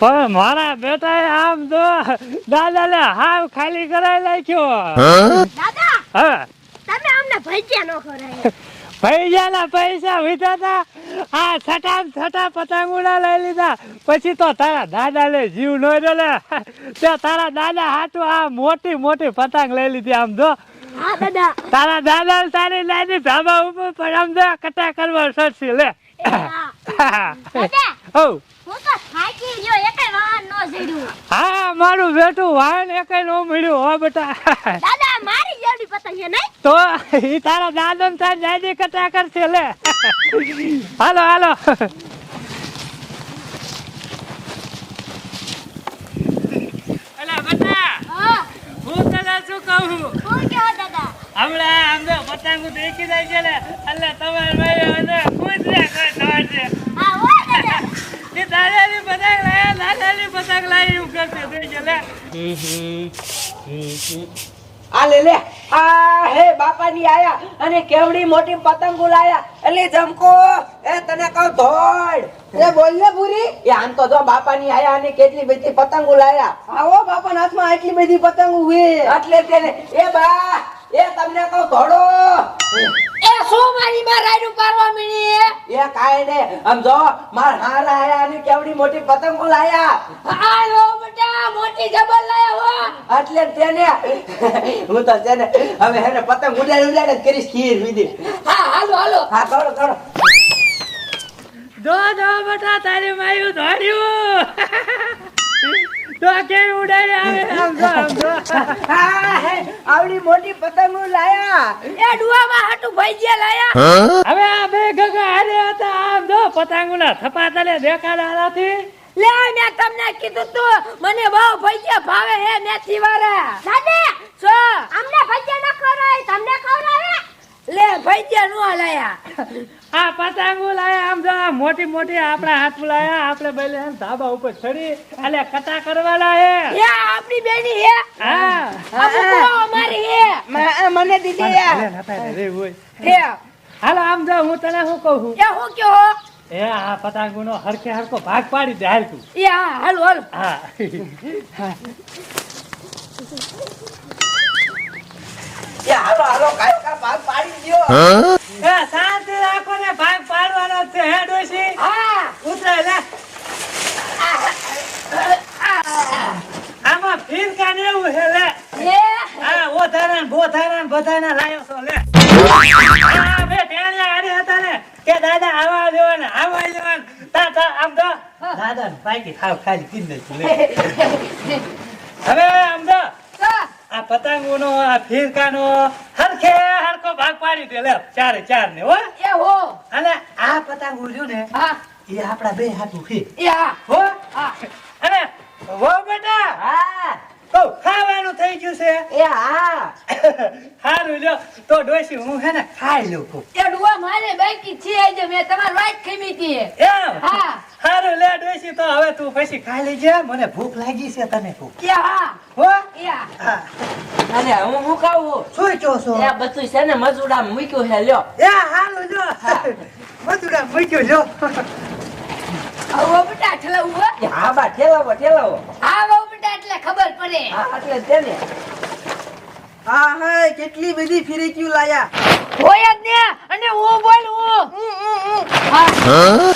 પણ મારા બેટાએ આમ તો દાદા લે હાવ ખાલી કરાવી નાખ્યો. દાદા હા. તમે અમને ભજીયા નો ખવડાવ્યા. પૈસાના પૈસા વીધા હતા આ છટા છટા પતંગોડા લઈ લીધા. પછી તો તારા દાદા લે જીવ નો રહ્યો લે. તે તારા દાદા હાટું આ મોટી મોટી પતંગ લઈ લીધી આમ જો. તારા દાદા તારી નાની ધાબા ઉપર પણ આમ જો કટા કરવા સરસી લે. હા. હો હું તો થાકી ગયો એકે વાહન નો જડ્યું. હા મારું બેટું વાહન એકે નો મળ્યું હો બેટા. દાદા મારી જેવડી પતંગ છે નહીં? તો ઈ તારા દાદા ને તારી દાદી કટા કરશે લે. હાલો હાલો. અલા બેટા હું. તને શું કહું? હું કેવો દાદા? હમણાં અમને પતંગ દેખી જાય છે લે. એટલે તમારે અને ખુશ રે કોઈ તમારે છે હા હો દાદા એ દાદાની પતંગ લાયા દાદાની પતંગ લાવી એવું કરશે જોઈ છે આ લે લે. આ હે બાપાની આયા અને કેવડી મોટી પતંગો લાયા. એટલે જમકો એ તને કહું ધોડ એ બોલ ને પૂરી એ આમ તો જો બાપાની આયા અને કેટલી બધી પતંગો લાયા. આવો બાપાના હાથમાં આટલી બધી પતંગો હે એટલે તેને એ બા એ તમને કહું ધોડો એ શું મારી માં રાયડું પારવા મળી એ? કાઈ ને આમ જો માર હાર આયા અને કેવડી મોટી પતંગો લાયા. આયો લો બેટા મોટી જબર લાયા હો. એટલે તેને હું તો તેને હવે હેને પતંગ ઉડાડી ઉડાડી કરીશ ખીર વિધિ. હા હાલો હાલો. હા થોડો થોડો. જો જો બેટા તારી માયું ધોર્યું તો કેવી આવે? આમ જો આમ જો આવડી મોટી પતંગો લાયા. એ ડુઆમાં હાટું ભજીયા લાયા. હવે આ બે ગગા હારે હતા આમ જો પતંગોના થપા તને દેખાડા નથી. લે મેં તમને કીધું તું મને બહુ ભજીયા ભાવે હે મેથી વાળા. દાદા છો અમને ભજીયા ન ખવડાય તમને ખવડાવે? લે ભજીયા નો લાયા. આ પતંગો લાયા આમ જો આ મોટી મોટી આપણા હાથ લાયા આપણે બેલે એમ ધાબા ઉપર ચડી એટલે કટા કરવા લાયે. એ આપણી બેની હે. હા. આ અમારી હે. મને દીધી રે, હોય હે. હાલો આમ જો હું તને શું કહું છું? એ હું કહો એ આ પતંગોનો હરખે હરખો ભાગ પાડી દે હાલ તું. એ હા હાલો હાલ. હા. હાલો હાલો કાંઈ કાંઈ ભાગ પાડી દ્યો. એ શાંતિ રાખો ને ભાગ પાડવાનો છે હે ડોશી? હા. ઉતરે લે. આમાં ફીરકા ને એવું છે લે. હે? આ ઓધારા ને બોધારા ને બધાના લાયો છો લે. આ બે ટેણિયા હારે હતા ને કે દાદા આવા દેવાના આવા દેવાના તા તા આમ તો. દાદા બાકી ખાવ ખાલી કીધું લે. હવે આમ તો. તો આ પતંગોનો આ ફિરકાનો હરખે હરખો ભાગ પાડી દે લે ચારે ચાર ને હો. એ હો. અને આ પતંગ ઉડ્યું ને હા. એ આપડા બે હાથ છે એ હા. હો. હા. અને હો બેટા. હા. તો ખાવાનું થઈ ગયું છે. એ હા. સારું લ્યો. તો ડોસી હું હે ને ખાઈ લઉં છું. એ ડુઆ મારે બાકી છે આજે. મેં તમારી વાત ખીમી હતી. એમ? હા. સારું લે ડોસી તો હવે તું પછી ખાઈ લેજે. મને ભૂખ લાગી છે તને ભૂખ. એ હા. હો? હા. હા હું હું ખાવું શું કહો છો? એ બધું છે ને મજૂડા મૂક્યું છે લ્યો. એ હારું લ્યો. મધુરા મૂક્યો લ્યો. હવે બેટા ઠલાવું હો હા બા ઠેલાવો ઠેલાવો. હા બહુ એટલે ખબર પડે. હા એટલે તેને હા હા કેટલી બધી ફિરકીઓ લાયા. હોય જ ને અને હું બોલ હું? હા.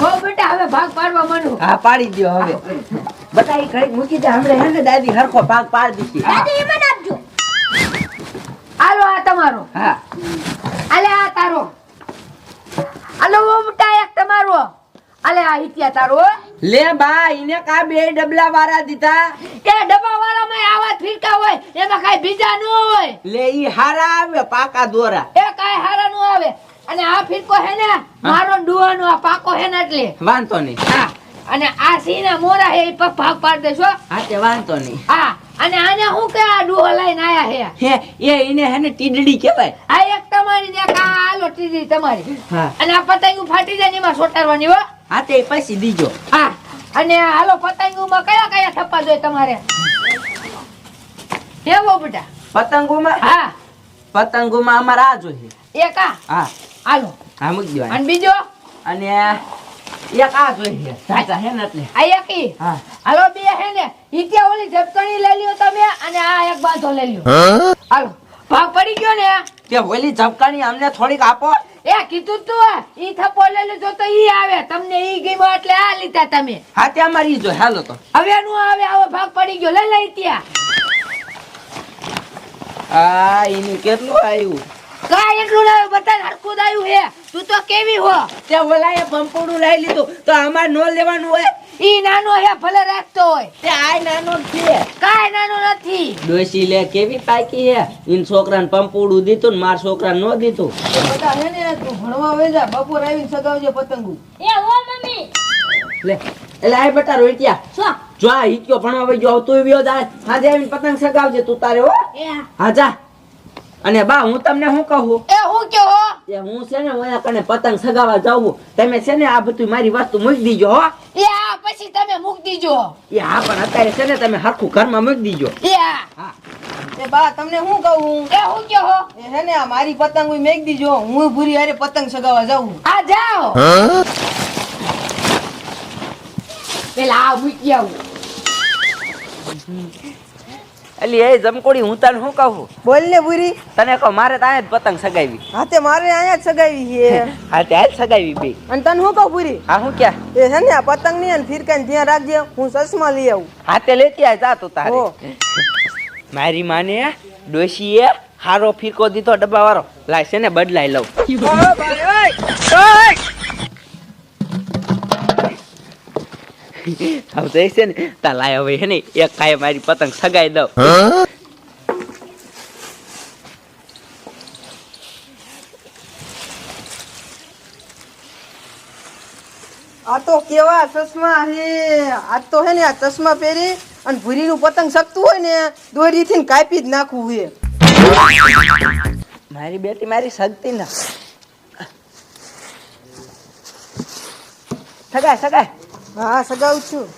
હો બેટા હવે ભાગ પાડવા માંડું. હા પાડી દ્યો હવે. બટા ઈ ઘડીક મૂકી દે. હમણે હે ને દાદી હરખો ભાગ પાડ દીધી. દાદી મને આપજો આલો આ તમારો. હા. આલે આ તારો. આલો ઓ બેટા એક તમારો. આલે આ હિતિયા તારો લે બા ઇને કા બે ડબલા વાળા દીધા? એ ડબ્બા વાળામાં આવા ફીરકા હોય એમાં કાઈ બીજા ન હોય. લે ઈ હારા આવે પાકા દોરા. એ કાંઈ હારા ન આવે. અને આ ફીરકો હે ને મારો ડુવાનો આ પાકો હે ને એટલે. વાંધો નહીં. હા. અને આ સીના મોરા હે પગ ભાગ પાડ દેશો હા તે વાંધો નહીં. હા અને આને હું કે આ ડુહો લઈને આયા હે? હે એ એને હે ને ટીડડી કહેવાય. આ એક તમારી ને કા આલો ટીડડી તમારી. હા. અને આ પતંગ ફાટી જાય ને એમાં સોટારવાની હો. હા તે પછી દીજો. હા અને હાલો પતંગમાં કયા કયા થપ્પા જોઈએ તમારે? કેવો બેટા પતંગોમાં? હા. પતંગોમાં અમારે આ જોઈએ. એક આ? હા. હાલો. હા મૂકી દેવા અને બીજો? અને એક આ જોઈએ. સાચા હે ને એટલે. આ એકી હાલો બે હે ને. ઈ ઓલી ઝપકણી લઈ લ્યો તમે અને આ એક બાંધો લઈ લ્યો. હાલો. ભાગ પડી ગયો ને? તે ઓલી ઝબકાની અમને થોડીક આપો. એ કીધું તું ઈ થપ્પો લઈ લેજો તો ઈ આવે. તમને ઈ ગમ્યો એટલે આ લીધા તમે. હા તે અમારી જો. હાલો તો. હવે નું આવે આવો ભાગ પડી ગયો. લઈ લઈ ત્યાં. આ એનું કેટલું આવ્યું? કાંઈ એટલું ના બતાય હરકું દાયું હે તું તો કેવી હો? તે ઓલાએ પંપોડું લઈ લીધું. તો અમારે નો લેવાનું હોય? ઈ નાનો હે ભલે રાખતો હોય. તે આય નાનો છે. કાય નાનો નથી. ડોસી લે કેવી પાકી હે ઈન છોકરાને પંપોડું દીધું ને માર છોકરાને નો દીધું. એ બધા હે ને તું ભણવા વેજા બપોર આવીને સગાવજે પતંગુ. એ હો મમ્મી. લે એટલે આય બેટા રોઈટિયા શું? જો આ હિત્યો ભણવા વઈ ગયો તું એવી જાય આજે આવીને પતંગ સગાવજે તું તારે હો. હા જા. અને બા હું તમને શું કહું? એ હું કે હો? એ હું છે ને ઓયા કને પતંગ સગાવા જાઉં તમે છે ને આ બધું મારી વસ્તુ મૂકી દીજો હો. એ આ પછી તમે મૂક દીજો. એ હા પણ અત્યારે છે ને તમે હરખું ઘરમાં મૂકી દીજો. એ હા. એ બા તમને શું કહું એ હું કે હો. એ છે ને આ મારી પતંગ મેક દીજો. હું ભૂરી હારે પતંગ સગાવા જાઉં આ જાઓ. પેલા આ મૂકી આવું. એટલે એ જમકોડી હું તને શું કહું? બોલ ને બુરી. તને કહો મારે ત્યાં જ પતંગ સગાવી હા તે મારે અહીંયા જ સગાવી છે. હા ત્યાં જ સગાવી બે. અને તને શું કહું બુરી? હા હું ક્યાં? એ છે ને આ પતંગની ફિરકાને ધ્યાન રાખજે હું ચશ્મા લઈ આવું. હાથે લેતી આય જા તું તારે. મારી માને ડોશીએ હારો ફિરકો દીધો ડબ્બા વાળો લાય છે ને બદલાઈ લઉં. હવે છે ને તા લાય હવે હે ને એક કાય મારી પતંગ સગાઈ દઉં. આ તો કેવા ચશ્મા હે? આ તો હે ને આ ચશ્મા પહેરી અને ભૂરીનું પતંગ શકતું હોય ને દોરીથી ને કાપી જ નાખવું હે. મારી બેટી મારી સગતી ના. સગાય સગાય. હા સગાવું છું.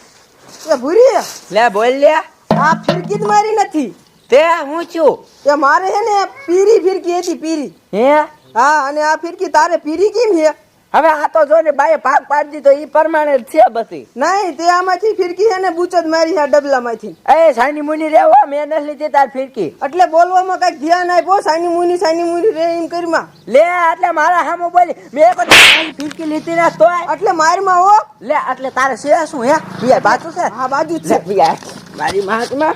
એ ભૂરી લે બોલ લે. આ ફિરકી જ મારી નથી. તે હું છું? એ મારે હે ને પીરી ફિરકી હતી પીરી. હે? હા અને આ ફિરકી તારે પીરી કેમ છે હવે આ તો જો ને બાએ ભાગ પાડી દીધો ઈ પ્રમાણે જ છે બધી. નહીં તે આમાંથી ફિરકી છે ને બુચત મારી છે ડબલામાંથી. એ સાની મુની રેવો મેં નથી લીધી તાર ફિરકી. એટલે બોલવામાં કઈ ધ્યાન આપ્યો સાની મુની સાની મુની રે એમ કરીમાં લે એટલે મારા હામો બોલી મેં એક ફિરકી લીધી ના તો એટલે મારમાં હો. લે એટલે તારે છે શું હે? પિયા બાજુ છે? હા બાજુ છે. પિયા મારી મહાત્મા.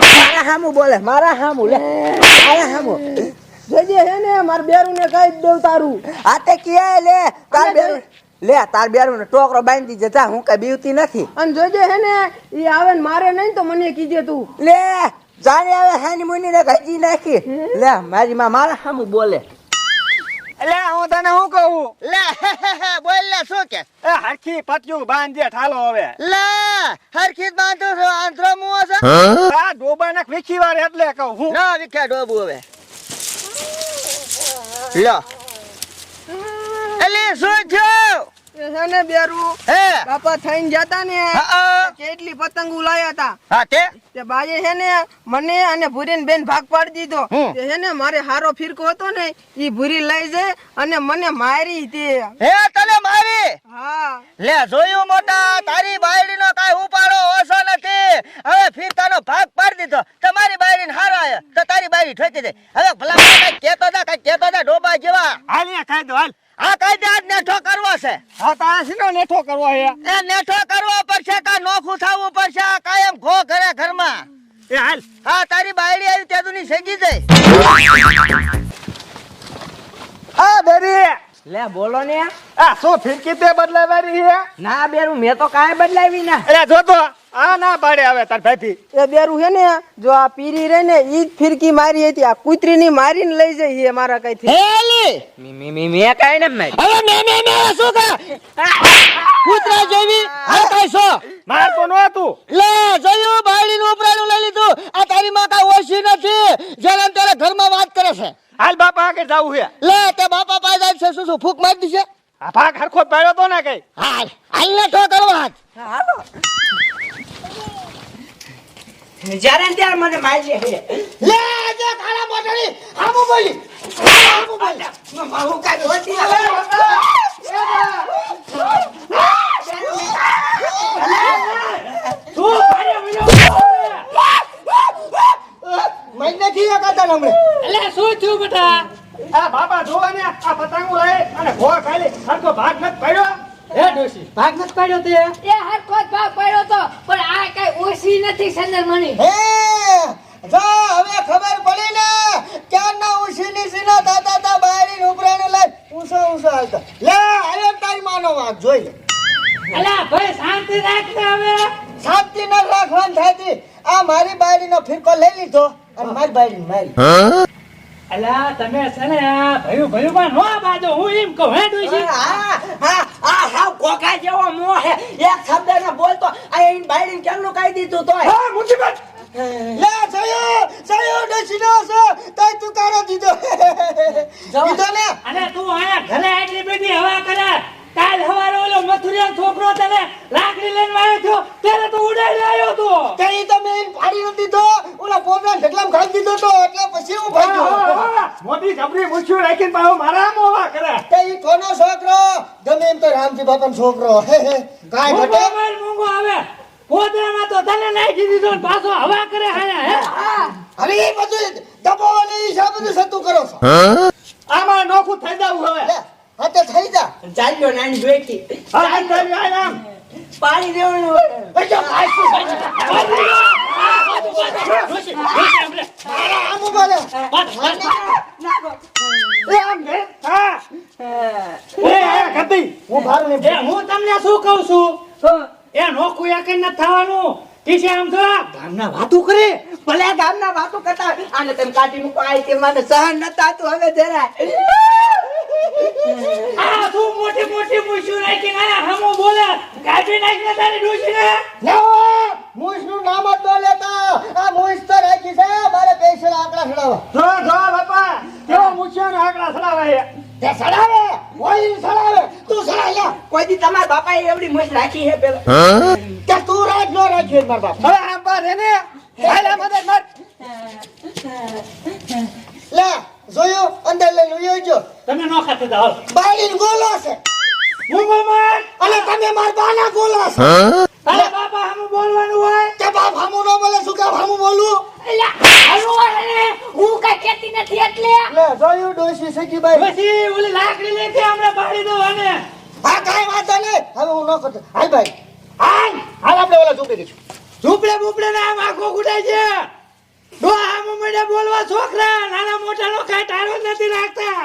મારા હામું બોલે મારા હામું લે. મારા હામું. જજે હે ને માર બેરું ને કઈ દઉં તારું. આ તે કિયા લે તાર બેરુ લે તાર બેરું ને ટોકરો બાંધી જતા હું કઈ બીવતી નથી. અને જોજે હે ને ઈ આવે ને મારે નહીં તો મને કીજે તું. લે જાણે આવે હેની મુની ને ગજી નાખી. લે મારી માં મારા હામું બોલે. લે હું તને શું કહું? લે બોલ લે શું કે? એ હરખી પટ્યું બાંધજે ઠાલો હવે. લે હરખી બાંધો છો આંધ્રો મુઓ છે. આ ડોબા ના વિખી વાર એટલે કહું હું? ના વિખ્યા ડોબુ હવે. લો એલી શું થયું? ને બેરું? હે? બાપા થઈને જતા ને. કેટલી પતંગો લાયા હતા હા તે તે બાજે છે ને મને અને ભૂરીને બેન ભાગ પાડી દીધો. છે ને મારે હારો ફિરકો હતો ને ઈ ભૂરી લઈ જાય અને મને મારી તે હે તને મારી? હા. લે જોયું મોટા તારી બાયડી નો કાઈ ઉપાડો ઓછો નથી. હવે ફીરતાનો ભાગ પાડી દીધો. તમારી બાયડી હારો હારા તો તારી બાયડી ઠોકી દે. હવે ભલા કઈ કેતો તા કઈ કેતો તા ડોબા જેવા. હાલ ને દો હાલ. આ કઈ દાદ નેઠો કરવો છે. હા તો આ શીનો નેઠો કરવો છે? એ નેઠો કરવો પડશે કા નોખું થવું પડશે? આ કાયમ ઘો ઘરે ઘરમાં. એ હાલ. હા તારી બાયડી આવી તે દુની શેગી જાય આ બેરી. લે બોલો ને. આ શું ફિરકી તે બદલાવારી છે? ના બેરું મેં તો કાંઈ બદલાવી ના. એટલે જો તો. આ ના પાડે હવે તાર ભાઈ એ બેરું છે ને જો આ પીરી રે ને ઈ જ ફિરકી મારી હતી. આ કુતરી ની મારીને લઈ જઈ હે મારા કઈ થી હેલી મી મી મી મે કાઈ ને મારી. અરે મે મે મે શું કા કુતરા જેવી હા કઈ છો? માર તો નો તું લે જોયું? બાયડી નું ઉપરાણું લઈ લીધું. આ તારી માં કાઈ ઓછી નથી જેને તારે ઘરમાં વાત કરે છે. હાલ બાપા આગળ જાવું હે. લે તે બાપા પાસે જાય છે શું શું ફૂક મારી દીશે આ ભાગ હરખો પાડ્યો તો ને કઈ. હાલ હાલ ને ઠો કરવા હાથ જ્યારે ત્યાં મને મારી લે લે જે ખાલા બોટલી આબુ બોલી. આબુ બોલી. મમ્મા હું કાઈ હોતી તું ભારે મને નથી એકાતા હમણે. એટલે શું થયું બેટા? આ બાપા જોવા ને આ પતંગો લઈ અને ભો ખાલી હરકો ભાગ નથી પડ્યો. હે ડોશી? ભાગ નથી પડ્યો તે. એ ભાગ પડ્યો તો પણ આ ઓછી નથી સંદરમણી હે જો હવે ખબર પડી ને ક્યારના ઉછીની સીના દાદા તા બાયરી ઉપરાને લઈ ઊંસો ઊંસો હાલતા. લે હવે તારી માનો વાત જોઈ લે. અલા ભાઈ શાંતિ રાખ ને હવે. શાંતિ ન રાખવાન થાતી આ મારી બાયરીનો ફિરકો લઈ લીધો અને મારી બાયરી મારી અલા તમે છે ને ભયું ભયું માં નો બાજો હું એમ કહું હે ડોશી? હા હા હા હા કોકા જેવો મોહ હે. એક શબ્દ ને બોલતો. આ એની બાયડીને કેમનું કહી દીધું તોય? હા મુસીબત. લે જયો જયો ડસીનો છે. તઈ તું કારો દીધો. દીધો ને? અને તું આયા ઘરે આટલી બધી હવા કરે કાલ હવારે ઓલો મથુરિયા છોકરો તને છો ત્યારે તું ઉડાડી આવ્યો તો. કઈ તમે એને પાડી નથી દીધો ઓલા પોપડા ઢગલામાં ખાઈ દીધો તો એટલે પછી હું ભાગ્યો. મોટી જબરી મૂછ્યું રાખીને પાછો મારા મોવા કરે. તે ઈ કોનો છોકરો? ગમે એમ તો રામજી બાપાનો છોકરો. હે હે. કાઈ ઘટે? મોબાઈલ મૂંગો આવે. પોતરામાં તો તને નાખી દીધો ને પાછો હવા કરે હાયા હે. હવે એ બધું દબાવવાની હિસાબ બધું સતું કરો છો? આમાં નોખું થઈ જાવ હવે. હા તો થઈ જા. ચાલ્યો નાની બેટી હા, આમ, આમ. પાણી દેવાનું હોય. હું તમને શું કહું છું? એ નોખું એક નથી થવાનું. ટીસે આમ જો ગામના વાતું કરે. ભલે ગામના વાતો કરતા આને તમે કાઢી મૂકો આ તે મને સહન ન થાતું હવે જરાય. આ તું મોટી મોટી મૂછું નાખી ના હમો બોલે. કાઢી નાખીને તારી ડોશીને? મૂછનું નામ જ ન લેતા. આ મૂછ તો રાખી છે મારે પૈસા આંકડા સડાવવા. જો, જો, બાપા. કેવો મૂછ્યો ને આંકડા સડાવે. તે સડાવે કોઈ સડાવે તું સડાવ લે. કોઈ દી તમારા બાપાએ એવડી મૂછ રાખી હે પેલા? તે તું રાખ ન રાખી માર બાપ. હવે આ બાર એને. હાલ મદદ મત લે. જોયું? અંદર લઈને ઉયો જો. તમે નો ખાતે જાઓ બાયડીન ગોલો છે. હું માર અને તમે માર બાના ગોલો છે. અરે બાપા હમ બોલવાનું હોય? કે બાપ હમ ન બોલે શું કામ હમ બોલું? હું કઈ કેતી નથી એટલે. લે જોયું ડોશી સખી બાઈ પછી ઓલી લાકડી લેતી આપણે બાળી દો અને હા કાઈ વાંધો નહીં. હવે હું ન કરતો. હાય ભાઈ. હાય હાલ આપણે ઓલા ઝૂંપડી જઈશું ઝૂંપડે બૂપડે ના આમ આંખો ગુડાય છે. મને બોલવા છોકરા નાના મોટા લોકો કઈ ટાળો નથી રાખતા.